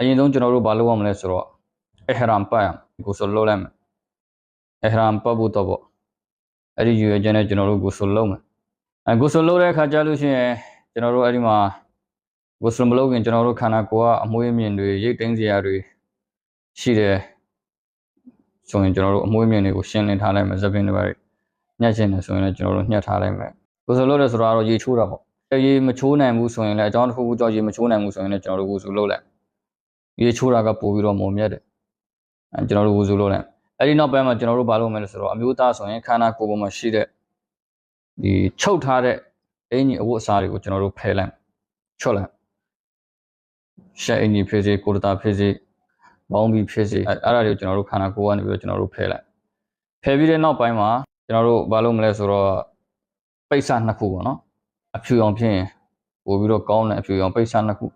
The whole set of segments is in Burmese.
အရင်ဆုံးကျွန်တော်တို့ဘာလုပ်ရမလဲဆိုတော့အဟရမ်ပတ်ရမယ်ကိုဆိုလုပ်လိုက်မယ်အဟရမ်ပတ်ဖို့တော့ပေါ့အဲ့ဒီယူရခြင်းနဲ့ကျွန်တော်တို့ကိုဆိုလုပ်မယ်အဲကိုဆိုလုပ်တဲ့အခါကျလို့ရှိရင်ကျွန်တော်တို့အဲ့ဒီမှာကိုဆိုမလုပ်ခင်ကျွန်တော်တို့ခန္ဓာကိုယ်ကအမွှေးမြင်တွေရိတ်သိမ်းစရာတွေရှိတယ်ဆိုရင်ကျွန်တော်တို့အမွှေးမြင်တွေကိုရှင်းလင်းထားလိုက်မယ်သပင်းတွေပါညှက်ရှင်းတယ်ဆိုရင်လည်းကျွန်တော်တို့ညှက်ထားလိုက်မယ်ကိုဆိုလုပ်တယ်ဆိုတော့ရေချိုးတာပေါ့ရေမချိုးနိုင်ဘူးဆိုရင်လည်းအကြောင်းတစ်ခုခုကြောင့်ရေမချိုးနိုင်ဘူးဆိုရင်လည်းကျွန်တော်တို့ကိုဆိုလုပ်လိုက် ရေချိုးတာကပို့ပြီးတော့မုံမြတ်တယ်အဲကျွန်တော်တို့ဝူစုလို့လဲအဲ့ဒီနောက်ပိုင်းမှာကျွန်တော်တို့ဘာလုပ်မလဲဆိုတော့အမျိုးသားဆိုရင်ခန္ဓာကိုယ်ပေါ်မှာရှိတဲ့ဒီချုပ်ထားတဲ့အင်ကြီးအဝတ်အစားတွေကိုကျွန်တော်တို့ဖယ်လိုက်ချွတ်လိုက်ရှက်အင်ကြီးဖြစ်စေကိုရတာဖြစ်စေဘောင်းဘီဖြစ်စေအဲ့အဲ့ဒါတွေကိုကျွန်တော်တို့ခန္ဓာကိုယ်ကနေပြီးတော့ကျွန်တော်တို့ဖယ်လိုက်ဖယ်ပြီးတဲ့နောက်ပိုင်းမှာကျွန်တော်တို့ဘာလုပ်မလဲဆိုတော့ပိတ်စနှစ်ခုပေါ့နော်အဖြူအောင်ဖြစ်ရင်ပို့ပြီးတော့ကောင်းတဲ့အဖြူအောင်ပိတ်စနှစ်ခု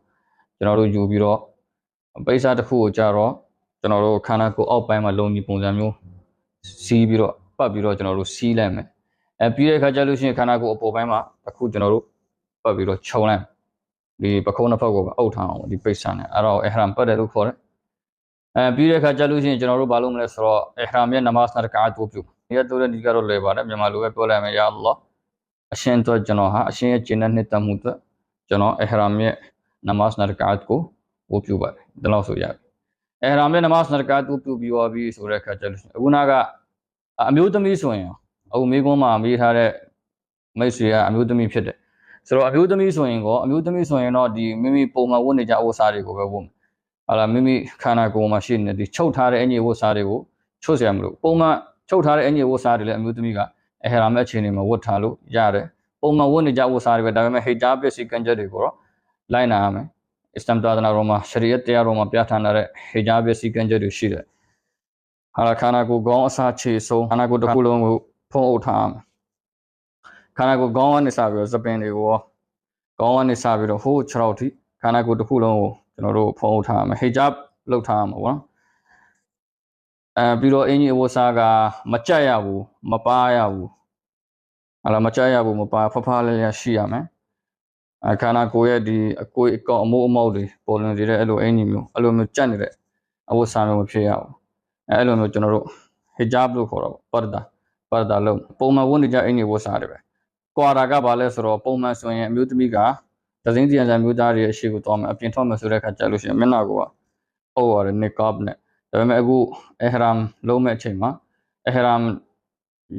ကျွန်တော်တို့ယူပြီးတော့ ပိတ်စာတစ်ခုကိုကြာတော့ကျွန်တော်တို့ခန္ဓာကိုယ်အောက်ပိုင်းမှာလုံကြီးပုံစံမျိုးစီးပြီးတော့ပတ်ပြီးတော့ကျွန်တော်တို့စီးလိုက်မယ်အဲပြီးတဲ့အခါကျလို့ရှိရင်ခန္ဓာကိုယ်အပေါ်ပိုင်းမှာတစ်ခုကျွန်တော်တို့ပတ်ပြီးတော့ခြုံလိုက်ဒီပခုံးတစ်ဖက်ကိုအုပ်ထားအောင်ဒီပိတ်စာနဲ့အဲ့တော့အဟရမ်ပတ်တယ်လို့ခေါ်တယ်အဲပြီးတဲ့အခါကျလို့ရှိရင်ကျွန်တော်တို့ဘာလုပ်မလဲဆိုတော့အဟရမ်ရဲ့နမတ်နာကာတ်ကိုပြုဒီကတူတဲ့ဒီကတော့လဲပါတယ်မြန်မာလိုပဲပြောလိုက်မယ်ယာအလ္လာဟ်အရှင်တော့ကျွန်တော်ဟာအရှင်ရဲ့ကျင့်တဲ့နှစ်သက်မှုအတွက်ကျွန်တော်အဟရမ်ရဲ့နမတ်နာကာတ် ကိုဝတ်ပြုပါတယ်ဒီလောက်ဆိုရပြီအဲရာမေနမတ်နရကာတူပြုပြီးသွားပြီဆိုတဲ့အခါကျလို့ရှိရင်အခုနာကအမျိုးသမီးဆိုရင်အခုမိကုန်းမှာမေးထားတဲ့မိတ်ဆွေကအမျိုးသမီးဖြစ်တယ်ဆိုတော့အမျိုးသမီးဆိုရင်ကောအမျိုးသမီးဆိုရင်တော့ဒီမိမိပုံမှန်ဝတ်နေကြအဝတ်စားတွေကိုပဲဝတ်မယ်ဟာလာမိမိခန္ဓာကိုယ်မှာရှိနေတဲ့ဒီချုပ်ထားတဲ့အင်ကြီးဝတ်စားတွေကိုချွတ်เสียမလို့ပုံမှန်ချုပ်ထားတဲ့အင်ကြီးဝတ်စားတွေလည်းအမျိုးသမီးကအဟရာမဲ့အခြေအနေမှာဝတ်ထားလို့ရတယ်ပုံမှန်ဝတ်နေကြဝတ်စားတွေပဲဒါပေမဲ့ဟိဂျာပစ္စည်းကန်ချက်တွေကိုတော့လိုက်နာရမယ် အစ္စလမ်သာသနာတော်မှာရှရီယတ်တရားတော်မှာပြဋ္ဌာန်းထားတဲ့ဟိဂျာဘ်စီကံချက်တွေရှိတယ်။ဟာလာခန္ဓာကိုယ်ကောင်းအစားခြေဆုံးခန္ဓာကိုယ်တစ်ခုလုံးကိုဖုံးအုပ်ထားရမယ်။ခန္ဓာကိုယ်ကောင်းကနေစပြီးတော့သပင်တွေကိုရောကောင်းကနေစပြီးတော့ဟိုး6ရောက်ထိခန္ဓာကိုယ်တစ်ခုလုံးကိုကျွန်တော်တို့ဖုံးအုပ်ထားရမယ်။ဟိဂျာလုပ်ထားရမှာပေါ့နော်။အဲပြီးတော့အင်ကြီးအဝတ်စားကမကြက်ရဘူးမပါရဘူး။ဟာလာမကြက်ရဘူးမပါဖဖလေးလေးရှိရမယ်။ အခန္ဓာကိုယ်ရဲ့ဒီအကိုအကောင်အမိုးအမောက်တွေပေါ်လွင်စေတဲ့အဲ့လိုအင်ကြီးမျိုးအဲ့လိုမျိုးကြက်နေတဲ့အဝတ်စားမျိုးမဖြစ်ရဘူးအဲအဲ့လိုမျိုးကျွန်တော်တို့ဟီဂျပ်လို့ခေါ်တော့ပါဒါပါဒါလုံးပုံမှန်ဝတ်နေကြအင်ကြီးဝတ်စားတယ်ပဲကွာတာကဘာလဲဆိုတော့ပုံမှန်ဆိုရင်အမျိုးသမီးကဒဇင်းစီယန်ဆန်မျိုးသားတွေအရှိကိုတော့မယ်အပြင်ထွက်မယ်ဆိုတဲ့အခါကျလို့ရှိရင်မျက်နှာကိုအုပ်ရတယ်နီကာဘ်နဲ့ဒါပေမဲ့အခုအဟရမ်လုံးမဲ့အချိန်မှာအဟရမ်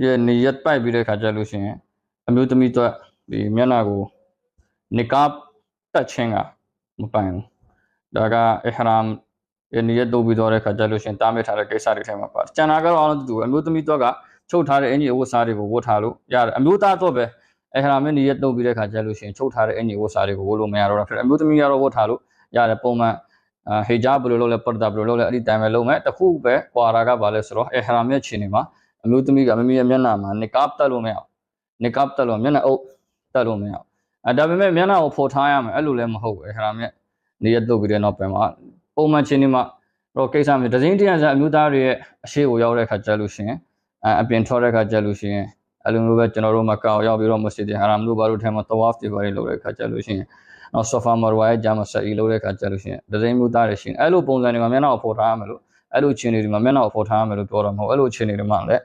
ရဲ့နီယတ်ပိုက်ပြီးတဲ့အခါကျလို့ရှိရင်အမျိုးသမီးတို့ဒီမျက်နှာကို နီကာဘ်တက်ချင်းကမပိုင်ဘူးဒါကအဟရမ်ရနီယတ်လုပ်ပြီးတော့တဲ့ခါကျလို့ရှင်တားမြစ်ထားတဲ့ကိစ္စတွေထဲမှာပါတယ်ကျန်တာကတော့အားလုံးတူအမျိုးသမီးတော့ကချုပ်ထားတဲ့အင်ကြီးအဝတ်စားတွေကိုဝတ်ထားလို့ရတယ်အမျိုးသားတော့ပဲအဟရမ်နဲ့နီယတ်လုပ်ပြီးတဲ့ခါကျလို့ရှင်ချုပ်ထားတဲ့အင်ကြီးအဝတ်စားတွေကိုဝတ်လို့မရတော့တာဖြစ်တယ်အမျိုးသမီးကတော့ဝတ်ထားလို့ရတယ်ပုံမှန်ဟေဂျာဘယ်လိုလုပ်လဲပတ်တာဘယ်လိုလုပ်လဲအဲ့ဒီတိုင်ပဲလုပ်မယ်တခုပဲကွာရာကဘာလဲဆိုတော့အဟရမ်ရဲ့ခြေနေမှာအမျိုးသမီးကမမီရဲ့မျက်နှာမှာနီကာဘ်တက်လို့မရအောင်နီကာဘ်တက်လို့မျက်နှာအုပ်တက်လို့မရအောင် အဲဒါပေမဲ့မျက်နှာကိုဖော်ထားရမယ်အဲ့လိုလည်းမဟုတ်ဘူးခရာမြက်နေရတုတ်ပြီးတဲ့နောက်ပိုင်းမှာပုံမှန်ချင်းဒီမှာတော့ကိစ္စမျိုးဒဇင်းတရံစာအမျိုးသားတွေရဲ့အရှိကိုရောက်တဲ့ခါကျလို့ရှိရင်အဲအပြင်ထွက်တဲ့ခါကျလို့ရှိရင်အဲ့လိုမျိုးပဲကျွန်တော်တို့မကောက်ရောက်ပြီးတော့မစစ်တဲ့ဟာရမ်တို့ဘာလို့ထဲမှာတဝါဖ်တွေဘာတွေလုပ်တဲ့ခါကျလို့ရှိရင်နောက်ဆိုဖာမရဝါရဲ့ဂျာမဆာအီလုပ်တဲ့ခါကျလို့ရှိရင်ဒဇင်းမျိုးသားတွေရှိရင်အဲ့လိုပုံစံတွေမှာမျက်နှာကိုဖော်ထားရမယ်လို့အဲ့လိုချင်းတွေဒီမှာမျက်နှာကိုဖော်ထားရမယ်လို့ပြောတော့မဟုတ်အဲ့လိုချင်းတွေမှာလည်း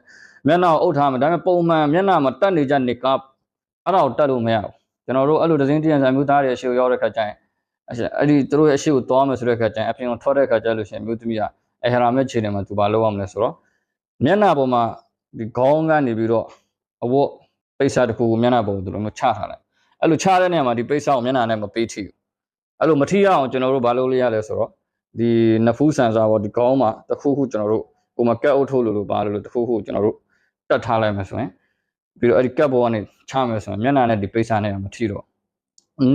မျက်နှာကိုအုပ်ထားမယ်ဒါပေမဲ့ပုံမှန်မျက်နှာမှာတက်နေကြနေကအဲ့ဒါကိုတက်လို့မရဘူး ကျွန်တော်တို့အဲ့လိုဒဇင်းတရံစာမျိုးသားတွေအရှိကိုရောက်တဲ့ခါကျရင်အဲ့ဒီသူတို့ရဲ့အရှိကိုသွားမယ်ဆိုတဲ့ခါကျရင်အပြင်ကိုထွက်တဲ့ခါကျလို့ရှိရင်မျိုးသမီးကအဟရာမဲ့ခြေနေမှာသူဘာလုပ်ရမလဲဆိုတော့မျက်နှာပေါ်မှာဒီခေါင်းကနေပြီးတော့အဝတ်ပိတ်စာတစ်ခုကိုမျက်နှာပေါ်ကိုသူတို့မျိုးချထားလိုက်အဲ့လိုချတဲ့နေရာမှာဒီပိတ်စာကိုမျက်နှာနဲ့မပေးထိဘူးအဲ့လိုမထိရအောင်ကျွန်တော်တို့ဘာလုပ်လို့ရလဲဆိုတော့ဒီနဖူးဆန်စာပေါ်ဒီခေါင်းမှာတစ်ခုခုကျွန်တော်တို့ကိုမကက်အုပ်ထုတ်လို့လို့ဘာလို့လို့တစ်ခုခုကျွန်တော်တို့တက်ထားလိုက်မယ်ဆိုရင် ပြီးတော့အဲ့ဒီကပ်ဘောကနေချမယ်ဆိုရင်မျက်နှာနဲ့ဒီပိတ်စာနဲ့မထိတော့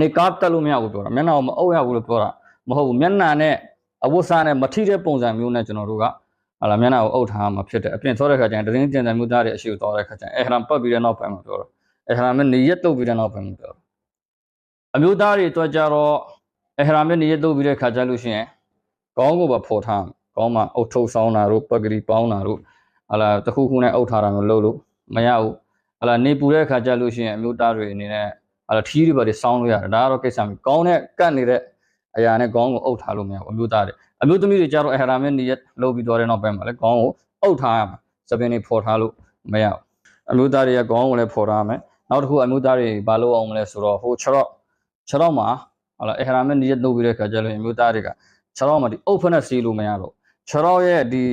နေကားတက်လို့မရဘူးပြောတာမျက်နှာကိုမအုပ်ရဘူးလို့ပြောတာမဟုတ်ဘူးမျက်နှာနဲ့အဝတ်စားနဲ့မထိတဲ့ပုံစံမျိုးနဲ့ကျွန်တော်တို့ကဟာလာမျက်နှာကိုအုပ်ထားမှာဖြစ်တယ်အပြင်သောတဲ့ခါကျရင်တရင်ကျန်တဲ့မျိုးသားတွေအရှိကိုသောတဲ့ခါကျရင်အဟရမ်ပတ်ပြီးတဲ့နောက်ပိုင်းမှာပြောတော့အဟရမ်နဲ့နေရက်တုပ်ပြီးတဲ့နောက်ပိုင်းမှာပြောတော့အမျိုးသားတွေတော့ကြတော့အဟရမ်နဲ့နေရက်တုပ်ပြီးတဲ့ခါကျလို့ရှိရင်ကောင်းကိုပါဖော်ထားကောင်းမှအုပ်ထုတ်ဆောင်တာတို့ပဂရီပေါင်းတာတို့ဟာလာတခုခုနဲ့အုပ်ထားတာမျိုးလုပ်လို့မရဘူး ဟလာနေပူတဲ့အခါကျလို့ရှိရင်အမျိုးသားတွေအနေနဲ့ဟလာထီးတွေပါတွေစောင်းလို့ရတယ်ဒါကတော့ကိစ္စမျိုးကောင်းတဲ့ကတ်နေတဲ့အအရာနဲ့ခေါင်းကိုအုပ်ထားလို့မရဘူးအမျိုးသားတွေအမျိုးသမီးတွေကြတော့အဟရာမဲ့နီယတ်လုပ်ပြီးတော့တဲ့နောက်ပိုင်းမှာလည်းခေါင်းကိုအုပ်ထားရမှာစပင်းတွေဖော်ထားလို့မရဘူးအမျိုးသားတွေကခေါင်းကိုလည်းဖော်ထားမယ်နောက်တစ်ခုအမျိုးသားတွေဘာလုပ်အောင်မလဲဆိုတော့ဟို6တော့6တော့မှာဟာလာအဟရာမဲ့နီယတ်လုပ်ပြီးတဲ့ခါကျလို့အမျိုးသားတွေက6တော့မှာဒီအုပ်ဖက်နဲ့စီးလို့မရတော့6တော့ရဲ့ဒီ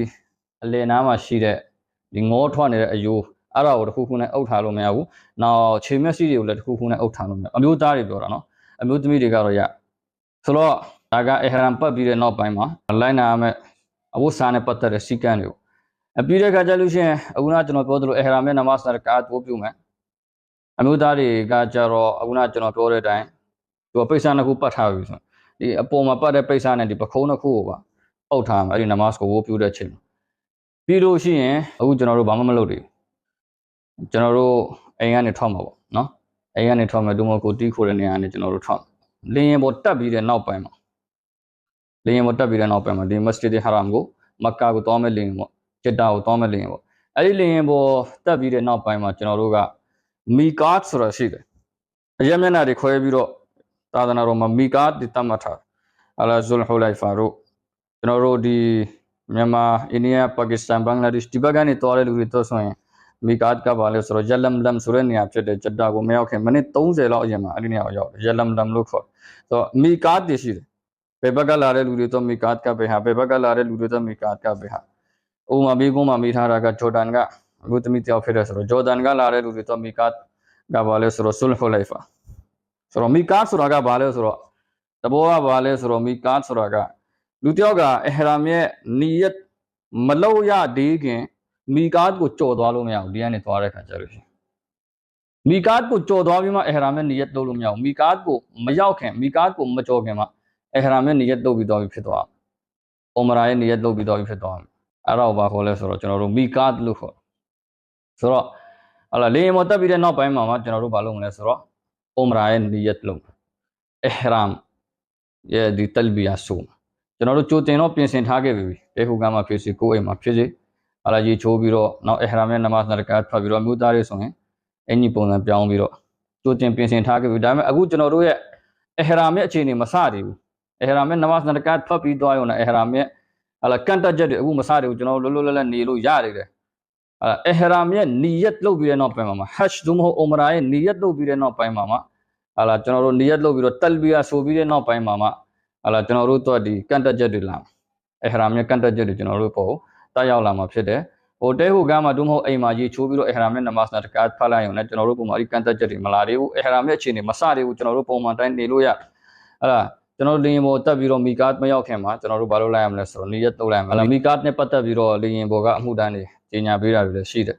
အလယ်နားမှာရှိတဲ့ဒီငေါထွက်နေတဲ့အယိုး အဲ့ဒါကိုတစ်ခုခုနဲ့အုပ်ထားလို့မရဘူးနောက်ခြေမျက်စိတွေကိုလည်းတစ်ခုခုနဲ့အုပ်ထားလို့မရဘူးအမျိုးသားတွေပြောတာနော်အမျိုးသမီးတွေကတော့ရဆိုတော့ဒါကအဟရမ်ပတ်ပြီးတဲ့နောက်ပိုင်းမှာလိုက်နာရမယ့်အဝတ်စားနဲ့ပတ်သက်တဲ့စီကံတွေကိုအပြီးတဲ့ခါကျလို့ရှိရင်အခုနကျွန်တော်ပြောသလိုအဟရမ်ရဲ့နမတ်စရကာတ်ကိုပြုမယ်အမျိုးသားတွေကကြတော့အခုနကျွန်တော်ပြောတဲ့အတိုင်းသူကပိဿာနှစ်ခုပတ်ထားပြီဆိုဒီအပေါ်မှာပတ်တဲ့ပိဿာနဲ့ဒီပခုံးနှစ်ခုကိုပါအုပ်ထားမယ်အဲ့ဒီနမတ်ကိုဝိုးပြုတဲ့ချိန်ပြီးလို့ရှိရင်အခုကျွန်တော်တို့ဘာမှမလုပ်သေးဘူး ကျွန်တော်တို့အိမ်ကနေထွက်မှာပေါ့နော်အိမ်ကနေထွက်မယ်ဒုမကိုတီးခိုတဲ့နေရာကနေကျွန်တော်တို့ထွက်လင်းရင်ပေါ်တက်ပြီးတဲ့နောက်ပိုင်းမှာလင်းရင်ပေါ်တက်ပြီးတဲ့နောက်ပိုင်းမှာဒီမစဂျစ်ဟရမ်ကိုမက္ကာကိုတောင်းမဲ့လင်းရင်ပေါ့ဂျစ်တာကိုတောင်းမဲ့လင်းရင်ပေါ့အဲ့ဒီလင်းရင်ပေါ်တက်ပြီးတဲ့နောက်ပိုင်းမှာကျွန်တော်တို့ကမီကာတ်ဆိုတာရှိတယ်အရက်မျက်နှာတွေခွဲပြီးတော့သာသနာတော်မှာမီကာတ်ဒီတတ်မှတ်ထားအလာဇူလ်ဟူလိုက်ဖာတို့ကျွန်တော်တို့ဒီမြန်မာအိန္ဒိယပါကစ္စတန်ဘင်္ဂလားဒေ့ရှ်ဒီဘက်ကနေတော်တဲ့လူတွေတော့ဆိုရင် မီကာတ်ကပါလဲဆိုတော့ယလမ်လမ်ဆိုတဲ့နေရာဖြစ်တဲ့ဂျက်တာကိုမရောက်ခင်မိနစ်30လောက်အရင်မှာအဲ့ဒီနေရာကိုရောက်တယ်ယလမ်လမ်လို့ခေါ်ဆိုတော့မီကာတ်တည်ရှိတယ်ဘယ်ဘက်ကလာတဲ့လူတွေတော့မီကာတ်ကပဲဟာဘယ်ဘက်ကလာတဲ့လူတွေတော့မီကာတ်ကပဲဟာဥမာဘေးကုန်းမှာမိထားတာကဂျော်ဒန်ကအမျိုးသမီးတယောက်ဖြစ်တယ်ဆိုတော့ဂျော်ဒန်ကလာတဲ့လူတွေတော့မီကာတ်ကပါလဲဆိုတော့ဆူလ်ဟူလိုက်ဖာဆိုတော့မီကာတ်ဆိုတာကဘာလဲဆိုတော့တဘောကဘာလဲဆိုတော့မီကာတ်ဆိုတာကလူတယောက်ကအဟရာမ်ရဲ့နီယတ်မလောက်ရသေးခင် မီကာတ်ကိုကြော်သွားလို့မရဘူးဒီကနေသွားတဲ့ခါကျလို့ရှိရင်မီကာတ်ကိုကြော်သွားပြီးမှအဟရာမ်ရဲ့နီယတ်လုပ်လို့မရဘူးမီကာတ်ကိုမရောက်ခင်မီကာတ်ကိုမကြော်ခင်မှာအဟရာမ်ရဲ့နီယတ်လုပ်ပြီးတော့ဖြစ်သွားအူမရာရဲ့နီယတ်လုပ်ပြီးတော့ဖြစ်သွားအဲ့တော့ဘာခေါ်လဲဆိုတော့ကျွန်တော်တို့မီကာတ်လို့ခေါ်ဆိုတော့ဟလာလေယာဉ်ပေါ်တက်ပြီးတဲ့နောက်ပိုင်းမှာမှကျွန်တော်တို့ဘာလုပ်မလဲဆိုတော့အူမရာရဲ့နီယတ်လုပ်အဟရာမ်ရဲ့ဒီတလ်ဘီယာဆိုကျွန်တော်တို့ကြိုတင်တော့ပြင်ဆင်ထားခဲ့ပြီတေဟူကမှာဖြစ်စီကိုယ်အိမ်မှာဖြစ်စီ အလာကြီးချိုးပြီးတော့နောက်အဟရာမ်ရဲ့နမတ်နရကာတ်ဖတ်ပြီးတော့မြို့သားတွေဆိုရင်အင်ကြီးပုံစံပြောင်းပြီးတော့ကြိုတင်ပြင်ဆင်ထားခဲ့ပြီဒါပေမဲ့အခုကျွန်တော်တို့ရဲ့အဟရာမ်ရဲ့အခြေအနေမစသေးဘူးအဟရာမ်ရဲ့နမတ်နရကာတ်ဖတ်ပြီးသွားရုံနဲ့အဟရာမ်ရဲ့ဟလာကန်တက်ချက်တွေအခုမစသေးဘူးကျွန်တော်တို့လွတ်လွတ်လပ်လပ်နေလို့ရတယ်တဲ့ဟလာအဟရာမ်ရဲ့နီယတ်လုပ်ပြီးတဲ့နောက်ပိုင်းမှာဟက်ရှ်ဒူမဟုတ်အူမရာရဲ့နီယတ်လုပ်ပြီးတဲ့နောက်ပိုင်းမှာဟလာကျွန်တော်တို့နီယတ်လုပ်ပြီးတော့တလ်ဘီယာဆိုပြီးတဲ့နောက်ပိုင်းမှာဟလာကျွန်တော်တို့တော့ဒီကန်တက်ချက်တွေလာအဟရာမ်ရဲ့ကန်တက်ချက်တွေကျွန်တော်တို့ပေါ့ တက်ရောက်လာမှာဖြစ်တယ်ဟိုတဲဟူကမှာဒုမဟုတ်အိမ်မှာကြီးချိုးပြီးတော့အဟရာမ်ရဲ့နမတ်နာတကာဖတ်လိုက်ရုံနဲ့ကျွန်တော်တို့ပုံမှာဒီကန်တက်ချက်တွေမလာသေးဘူးအဟရာမ်ရဲ့အခြေအနေမစသေးဘူးကျွန်တော်တို့ပုံမှန်တိုင်းနေလို့ရဟလာကျွန်တော်လင်းရင်ပေါ်တက်ပြီးတော့မီကာတ်မရောက်ခင်မှာကျွန်တော်တို့ဘာလုပ်လိုက်ရမလဲဆိုတော့နေရက်တုတ်လိုက်ရမယ်မီကာတ်နဲ့ပတ်သက်ပြီးတော့လင်းရင်ပေါ်ကအမှုတန်းတွေကြီးညာပေးတာတွေလည်းရှိတယ်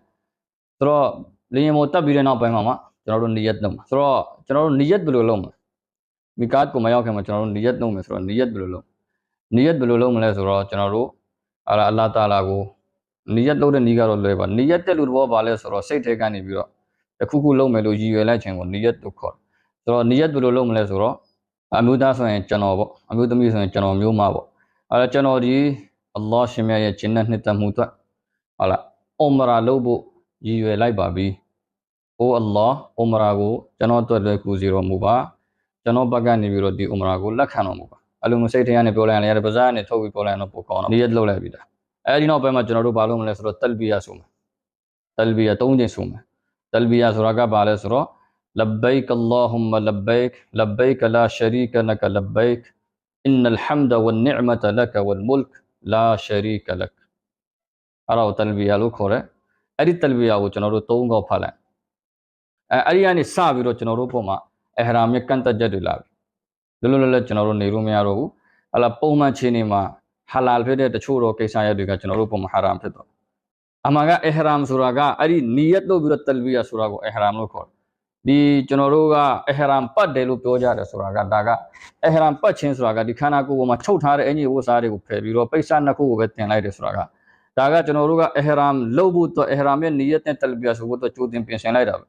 ဆိုတော့လင်းရင်ပေါ်တက်ပြီးတဲ့နောက်ပိုင်းမှာမှကျွန်တော်တို့နေရက်တုံးဆိုတော့ကျွန်တော်တို့နေရက်ဘယ်လိုလုပ်မလဲမီကာတ်ကိုမရောက်ခင်မှာကျွန်တော်တို့နေရက်တုံးမယ်ဆိုတော့နေရက်ဘယ်လိုလုပ်နေရက်ဘယ်လိုလုပ်မလဲဆိုတော့ကျွန်တော်တို့ အလာအလာတာလာကိုနေရက်လုပ်တဲ့နီးကတော့လွယ်ပါနေရက်တက်လို့တော့ဘာလဲဆိုတော့စိတ်ထဲကနေပြီးတော့တခုခုလုပ်မယ်လို့ရည်ရွယ်လိုက်ခြင်းကိုနေရက်လို့ခေါ်ဆိုတော့နေရက်ဘယ်လိုလုပ်မလဲဆိုတော့အမျိုးသားဆိုရင်ကျွန်တော်ပေါ့အမျိုးသမီးဆိုရင်ကျွန်တော်မျိုးမပေါ့အဲဒါကျွန်တော်ဒီအလ္လာဟ်ရှင်မြတ်ရဲ့ဂျင်းနဲ့နှစ်သက်မှုအတွက်ဟုတ်လားအူမရာလုပ်ဖို့ရည်ရွယ်လိုက်ပါပြီ။အိုအလ္လာဟ်အူမရာကိုကျွန်တော်အတွက်လွယ်ကူစေတော်မူပါ။ကျွန်တော်ဘက်ကနေပြီးတော့ဒီအူမရာကိုလက်ခံတော်မူပါ။ အလုံးမစိတ်ထဲကနေပြောလိုက်ရင်လည်းပါးစပ်နဲ့ထုတ်ပြီးပြောလိုက်ရင်တော့ပိုကောင်းတော့ဒီရက်လုပ်လိုက်ပြီလား။အဲဒီနောက်ပိုင်းမှာကျွန်တော်တို့ဘာလုပ်မလဲဆိုတော့တလ်ဘီယာဆိုမယ်။တလ်ဘီယာ၃ချိန်ဆိုမယ်။တလ်ဘီယာဆိုတာကဘာလဲဆိုတော့ لبيك اللهم لبيك لبيك لا شريك لك لبيك إن الحمد والنعمة لك والملك لا شريك لك အဲ့ဒါကိုတလ်ဘီယာလို့ခေါ်တယ်အဲ့ဒီတလ်ဘီယာကိုကျွန်တော်တို့သုံးခေါက်ဖတ်လိုက်အဲအဲ့ဒီကနေစပြီးတော့ကျွန်တော်တို့ပုံမှာအဟရာမြကန်တက်ချက်တွေလာပြီ လွတ်လွတ်လပ်လပ်ကျွန်တော်တို့နေလို့မရတော့ဘူးဟလာပုံမှန်ချင်းနေမှာဟာလာဖြစ်တဲ့တချို့တော့ကိစ္စရပ်တွေကကျွန်တော်တို့ပုံမှာဟာရမ်ဖြစ်တော့အမှန်ကအဟရာမ်ဆိုတာကအဲ့ဒီနီယတ်လို့ပြီးတော့တလ်ဘီယာဆိုတာကိုအဟရာမ်လို့ခေါ်တယ်ဒီကျွန်တော်တို့ကအဟရမ်ပတ်တယ်လို့ပြောကြတယ်ဆိုတာကဒါကအဟရမ်ပတ်ခြင်းဆိုတာကဒီခန္ဓာကိုယ်ပေါ်မှာချုပ်ထားတဲ့အင်ကြီးဝတ်စားတွေကိုဖယ်ပြီးတော့ပိဿာနှစ်ခုကိုပဲတင်လိုက်တယ်ဆိုတာကဒါကကျွန်တော်တို့ကအဟရမ်လုပ်ဖို့တော့အဟရမ်ရဲ့နီယတ်နဲ့တလ်ဘီယာဆိုဖို့တော့ကြိုတင်ပြင်ဆင်လိုက်တာပဲ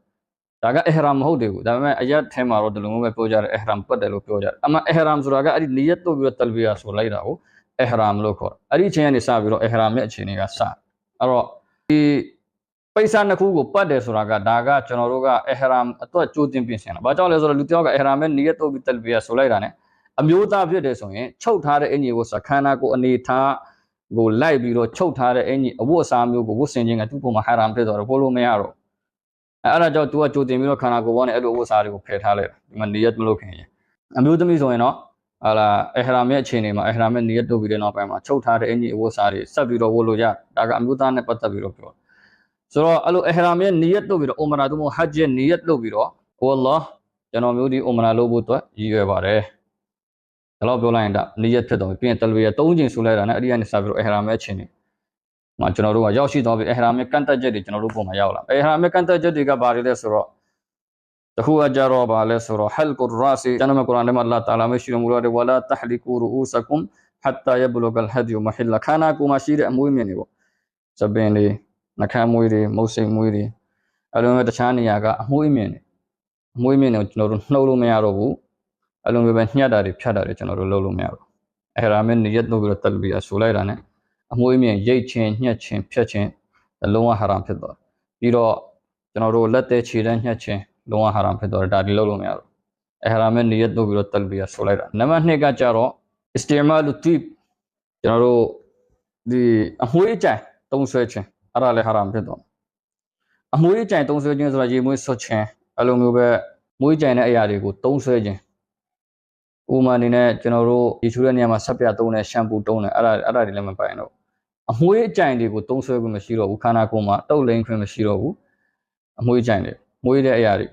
ဒါကအဟရမ်မဟုတ်သေးဘူးဒါပေမဲ့အယတ်ထဲမှာတော့ဒီလိုမျိုးပဲပြောကြတယ်အဟရမ်ပတ်တယ်လို့ပြောကြတယ်အမှအဟရမ်ဆိုတာကအဲ့ဒီနီယတ်တို့ပြီးတော့တလ်ဘီယာဆိုလိုက်တာကိုအဟရမ်လို့ခေါ်တယ်အဲ့ဒီအချိန်ကနေစပြီးတော့အဟရမ်ရဲ့အချိန်တွေကစအဲ့တော့ဒီပိဿာနှစ်ခုကိုပတ်တယ်ဆိုတာကဒါကကျွန်တော်တို့ကအဟရမ်အတွက်ကြိုတင်ပြင်ဆင်တာ။ဘာကြောင့်လဲဆိုတော့လူတယောက်ကအဟရမ်ရဲ့နီယတ်တုပ်ပြီးတလ်ဘီယာဆိုလိုက်တာ ਨੇ အမျိုးသားဖြစ်တယ်ဆိုရင်ချုပ်ထားတဲ့အင်ကြီးကိုစခန္ဓာကိုအနေထားကိုလိုက်ပြီးတော့ချုပ်ထားတဲ့အင်ကြီးအဝတ်အစားမျိုးကိုဝတ်ဆင်ခြင်းကသူ့ပုံမှာဟာရမ်ဖြစ်သွားတော့ဘို့လို့မရတော့ အဲအဲ့ဒါကြောင့် तू ကကြိုတင်ပြီးတော့ခန္ဓာကိုယ်ပေါ်နဲ့အဲ့လိုအဝတ်အစားတွေကိုဖယ်ထားလိုက်တာဒီမှာနေရမလို့ခင်ရင်အမျိုးသမီးဆိုရင်တော့ဟာလာအဟရာမ်ရဲ့အခြေအနေမှာအဟရာမ်ရဲ့နေရတုပ်ပြီးတဲ့နောက်ပိုင်းမှာချုပ်ထားတဲ့အင်ကြီးအဝတ်အစားတွေဆက်ပြီးတော့ဝတ်လို့ရဒါကအမျိုးသားနဲ့ပတ်သက်ပြီးတော့ပြောဆိုတော့အဲ့လိုအဟရာမ်ရဲ့နေရတုပ်ပြီးတော့အူမရာတို့မို့ဟဂျ်ရဲ့နေရတုပ်ပြီးတော့ဟိုအလ္လာဟ်ကျွန်တော်မျိုးဒီအူမရာလုပ်ဖို့အတွက်ရည်ရွယ်ပါတယ်ဒါတော့ပြောလိုက်ရင်ဒါနေရဖြစ်တော့ပြီးရင်တလူရ၃ချိန်ဆူလိုက်တာနဲ့အဲ့ဒီကနေစပြီးတော့အဟရာမဲအချင်းနေ မှာကျွန်တော်တို့ကရောက်ရှိသွားပြီအဟရာမဲကန်တက်ချက်တွေကျွန်တော်တို့ပုံမှာရောက်လာအဟရာမဲကန်တက်ချက်တွေကဘာတွေလဲဆိုတော့တခုအကြတော့ဘာလဲဆိုတော့ဟလ်ကုရာစီကျွန်တော်မကုရ်အာန်ထဲမှာအလ္လာဟ်တာလာမရှိတော်မူလို့ဝလာတဟလီကူရူဆကုမ်ဟတ်တာယဘလုဂလ်ဟဒီယမဟလခါနာကူမရှိတဲ့အမွေးမြင်တွေပေါ့စပင်တွေနှခမ်းမွေးတွေမုတ်စိမ်မွေးတွေအဲ့လိုမျိုးတခြားနေရာကအမွေးမြင်တွေအမွေးမြင်တွေကိုကျွန်တော်တို့နှုတ်လို့မရတော့ဘူးအလုံးပဲညှက်တာတွေဖြတ်တာတွေကျွန်တော်တို့လုပ်လို့မရဘူးအဲ့ဒါမဲ့နေရက်လို့ပြီးတော့တက်ပြီးအဆူလိုက်တာ ਨੇ အမွှေးမြင်ရိတ်ချင်းညှက်ချင်းဖြတ်ချင်းလုံးဝဟာရမ်ဖြစ်သွားပြီးတော့ကျွန်တော်တို့လက်သေးခြေတန်းညှက်ချင်းလုံးဝဟာရမ်ဖြစ်သွားတယ်ဒါဒီလုပ်လို့မရဘူးအဲ့ဒါမဲ့နေရက်လို့ပြီးတော့တက်ပြီးအဆူလိုက်တာနံပါတ်2ကကြတော့ istimalu tip ကျွန်တော်တို့ဒီအမွှေးကြိုင်တုံးဆွဲချင်းအဲ့ဒါလည်းဟာရမ်ဖြစ်သွားအမွှေးကြိုင်တုံးဆွဲချင်းဆိုတာရေမွေးဆွချင်းအဲ့လိုမျိုးပဲမွေးကြိုင်တဲ့အရာတွေကိုတုံးဆွဲချင်း ဥမာအနေနဲ့ကျွန်တော်တို့ရေချိုးတဲ့နေရာမှာဆက်ပြသုံးတယ်ရှမ်ပူသုံးတယ်အဲ့ဒါအဲ့ဒါတွေလည်းမပိုင်တော့အမွှေးအကြိုင်တွေကိုသုံးဆွဲခွင့်မရှိတော့ဘူးခန္ဓာကိုယ်မှာတုပ်လိန်ခွင့်မရှိတော့ဘူးအမွှေးအကြိုင်တွေမွှေးတဲ့အရာတွေ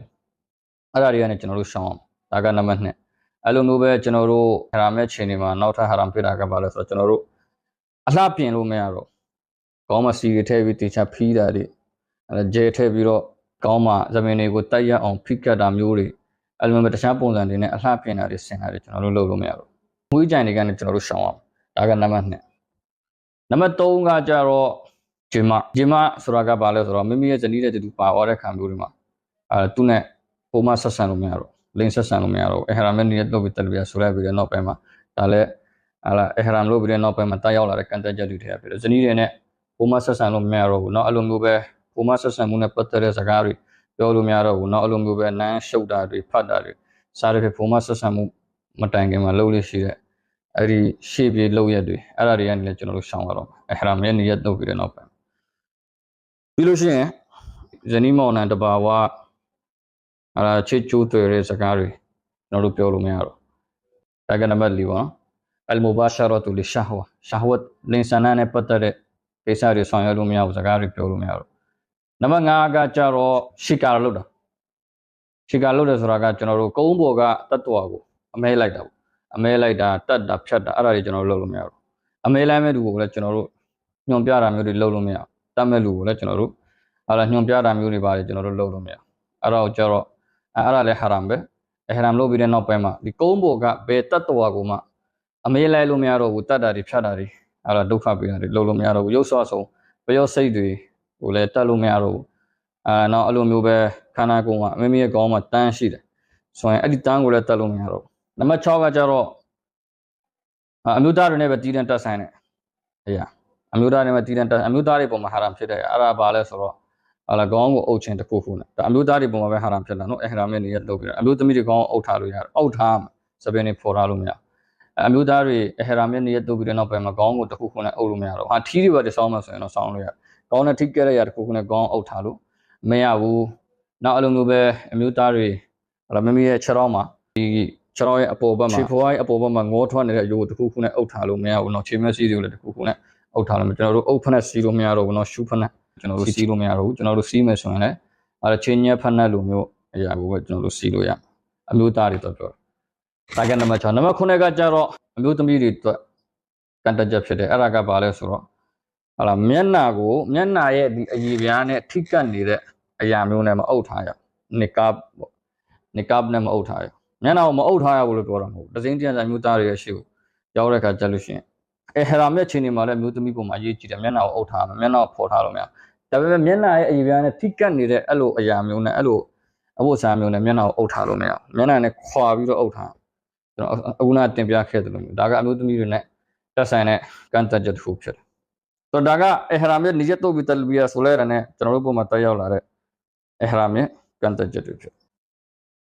အဲ့ဒါတွေကနေကျွန်တော်တို့ရှောင်းအောင်ဒါကနံပါတ်2အဲ့လိုမျိုးပဲကျွန်တော်တို့ဟရာမဲ့ချိန်တွေမှာနောက်ထပ်ဟရာမ်ပြတာကပါလဲဆိုတော့ကျွန်တော်တို့အလှပြင်လို့မရတော့ကောင်းမစီတွေထည့်ပြီးတေချာဖီးတာတွေအဲ့ဂျဲထည့်ပြီးတော့ကောင်းမဇမင်တွေကိုတိုက်ရအောင်ဖိကတ်တာမျိုးတွေ အဲ့လိုမျိုးတခြားပုံစံတွေနဲ့အလှပြင်တာတွေဆင်တာတွေကျွန်တော်တို့လုပ်လို့မရဘူး။မွေးကြိုင်တွေကနေကျွန်တော်တို့ရှောင်အောင်။ဒါကနံပါတ်2။နံပါတ်3ကကြတော့ဂျင်မဂျင်မဆိုတာကဘာလဲဆိုတော့မိမိရဲ့ဇနီးတဲ့တူပါသွားတဲ့ခံမျိုးတွေမှာအဲသူနဲ့ပုံမဆက်ဆံလို့မရတော့လင်းဆက်ဆံလို့မရတော့အဟရာမနဲ့နေတဲ့လုပ်ပြီးတက်ပြီးဆိုလိုက်ပြီးတဲ့နောက်ပိုင်းမှာဒါလည်းဟာလာအဟရာမလုပ်ပြီးတဲ့နောက်ပိုင်းမှာတာရောက်လာတဲ့ကန်တက်ချက်တွေထည့်ပြီးတော့ဇနီးတွေနဲ့ပုံမဆက်ဆံလို့မရတော့ဘူးเนาะအဲ့လိုမျိုးပဲပုံမဆက်ဆံမှုနဲ့ပတ်သက်တဲ့စကားတွေ ပြောလို့မရတော့ဘူးเนาะအဲ့လိုမျိုးပဲနန်းရှုပ်တာတွေဖတ်တာတွေစားရဖြစ်ပုံမဆက်ဆံမှုမတိုင်ခင်မှာလုပ်လို့ရှိတဲ့အဲ့ဒီရှေ့ပြေလုပ်ရက်တွေအဲ့ဒါတွေကနေလည်းကျွန်တော်တို့ရှောင်ရတော့မယ်အဟရာမရဲ့နေရက်လုပ်ပြီးတဲ့နောက်ပိုင်းပြီးလို့ရှိရင်ဇနီးမောင်နှံတဘာဝအဲ့ဒါချစ်ကျိုးတွေတဲ့စကားတွေကျွန်တော်တို့ပြောလို့မရတော့ဒါကနံပါတ်၄ပါနော်အလ်မူဘာရှာရတူလီရှာဟဝရှာဟဝတ်လင်ဆန်နာနဲ့ပတ်သက်တဲ့ကိစ္စတွေဆောင်ရွက်လို့မရဘူးစကားတွေပြောလို့မရတော့ နံပါတ်5ကကြတော့ရှီကာလို့တာရှီကာလို့တယ်ဆိုတာကကျွန်တော်တို့ကုန်းပေါ်ကတတ်တော်ကိုအမဲလိုက်တာပေါ့အမဲလိုက်တာတတ်တာဖြတ်တာအဲ့ဒါတွေကျွန်တော်တို့လုပ်လို့မရဘူးအမဲလိုက်မဲ့လူကိုလည်းကျွန်တော်တို့ညွန်ပြတာမျိုးတွေလုပ်လို့မရတတ်မဲ့လူကိုလည်းကျွန်တော်တို့အဲ့ဒါညွန်ပြတာမျိုးတွေပါတယ်ကျွန်တော်တို့လုပ်လို့မရအဲ့ဒါကိုကြတော့အဲ့ဒါလည်းဟာရမ်ပဲအဟရမ်လုပ်ပြီးတဲ့နောက်ပိုင်းမှာဒီကုန်းပေါ်ကဘယ်တတ်တော်ကိုမှအမဲလိုက်လို့မရတော့ဘူးတတ်တာတွေဖြတ်တာတွေအဲ့ဒါဒုက္ခပေးတာတွေလုပ်လို့မရတော့ဘူးရုပ်ဆွဆုံးပျောစိတ်တွေ ဟိုလည်းတက်လို့မရတော့ဘူးအာနောက်အဲ့လိုမျိုးပဲခန္ဓာကိုယ်မှာမိမိရဲ့ကောင်းမှာတန်းရှိတယ်ဆိုရင်အဲ့ဒီတန်းကိုလည်းတက်လို့မရတော့ဘူးနံပါတ်6ကကြတော့အမျိုးသားတွေနဲ့ပဲတည်တံ့တက်ဆိုင်တယ်အေးရအမျိုးသားတွေနဲ့တည်တံ့တက်အမျိုးသားတွေပုံမှာဟာရမ်ဖြစ်တယ်အဲ့ဒါဘာလဲဆိုတော့ဟာလာကောင်းကိုအုပ်ချင်းတစ်ခုခုနဲ့ဒါအမျိုးသားတွေပုံမှာပဲဟာရမ်ဖြစ်လာနော်အဲ့ဒါမဲ့နေရလုပ်ပြီးတော့အမျိုးသမီးတွေကောင်းအုပ်ထားလို့ရတယ်အုပ်ထားမှာစပင်းနေဖော်ထားလို့မရအမျိုးသားတွေအဟရာမဲ့နေရလုပ်ပြီးတဲ့နောက်ပိုင်းမှာကောင်းကိုတစ်ခုခုနဲ့အုပ်လို့မရတော့ဟာထီးတွေပဲဆောင်းမှဆိုရင်တော့ဆောင်းလို့ရတယ် ကောင်းတဲ့ထိကဲတဲ့ရာတစ်ခုခုနဲ့ကောင်းအုပ်ထားလို့မရဘူးနောက်အလိုမျိုးပဲအမျိုးသားတွေဟလာမမီရဲ့ခြေထောက်မှာဒီခြေထောက်ရဲ့အပေါ်ဘက်မှာခြေဖွားရဲ့အပေါ်ဘက်မှာငေါထွက်နေတဲ့အယိုးတစ်ခုခုနဲ့အုပ်ထားလို့မရဘူးเนาะခြေမျက်စိတွေကိုလည်းတစ်ခုခုနဲ့အုပ်ထားလို့ကျွန်တော်တို့အုပ်ဖက်နဲ့စီးလို့မရတော့ဘူးเนาะရှူးဖက်နဲ့ကျွန်တော်တို့စီးလို့မရတော့ဘူးကျွန်တော်တို့စီးမယ်ဆိုရင်လည်းအဲချင်းညက်ဖက်နဲ့လိုမျိုးအရာကိုပဲကျွန်တော်တို့စီးလို့ရအမျိုးသားတွေတော့ပြောတာကနံပါတ်6နံပါတ်9ကကြတော့အမျိုးသမီးတွေအတွက်ကန်တက်ချက်ဖြစ်တယ်အဲ့ဒါကဘာလဲဆိုတော့ ဟာလာမျက်နာကိုမျက်နာရဲ့ဒီအရည်ပြားနဲ့ထိကတ်နေတဲ့အရာမျိုးနဲ့မအုပ်ထားရနီကာပ်ပေါ့နီကာပ်နဲ့မအုပ်ထားရမျက်နာကိုမအုပ်ထားရဘူးလို့ပြောတာမဟုတ်ဘူးတစိမ့်တရားမျိုးသားတွေရဲ့ရှေ့ကိုရောက်တဲ့အခါကျလို့ရှိရင်အဲဟရာမြက်ချင်းနေမှာလည်းမျိုးသမီးပုံမှာရေးကြည့်တယ်မျက်နာကိုအုပ်ထားမယ်မျက်နာကိုဖော်ထားလို့မရဒါပေမဲ့မျက်နာရဲ့အရည်ပြားနဲ့ထိကတ်နေတဲ့အဲ့လိုအရာမျိုးနဲ့အဲ့လိုအဖို့စားမျိုးနဲ့မျက်နာကိုအုပ်ထားလို့မရမျက်နာနဲ့ခွာပြီးတော့အုပ်ထားကျွန်တော်အခုနတင်ပြခဲ့တယ်လို့မျိုးဒါကအမျိုးသမီးတွေနဲ့တက်ဆိုင်တဲ့ကန်တက်ချက်တစ်ခုဖြစ်တယ် တော့ဒါကအဟရာမ်ရဲ့နေချက်တုတ်ပြီးတလ်ဘီယာဆိုလဲရတဲ့ကျွန်တော်တို့ပုံမှာတက်ရောက်လာတဲ့အဟရာမ်ရဲ့ကန်တက်ချက်တွေဖြစ်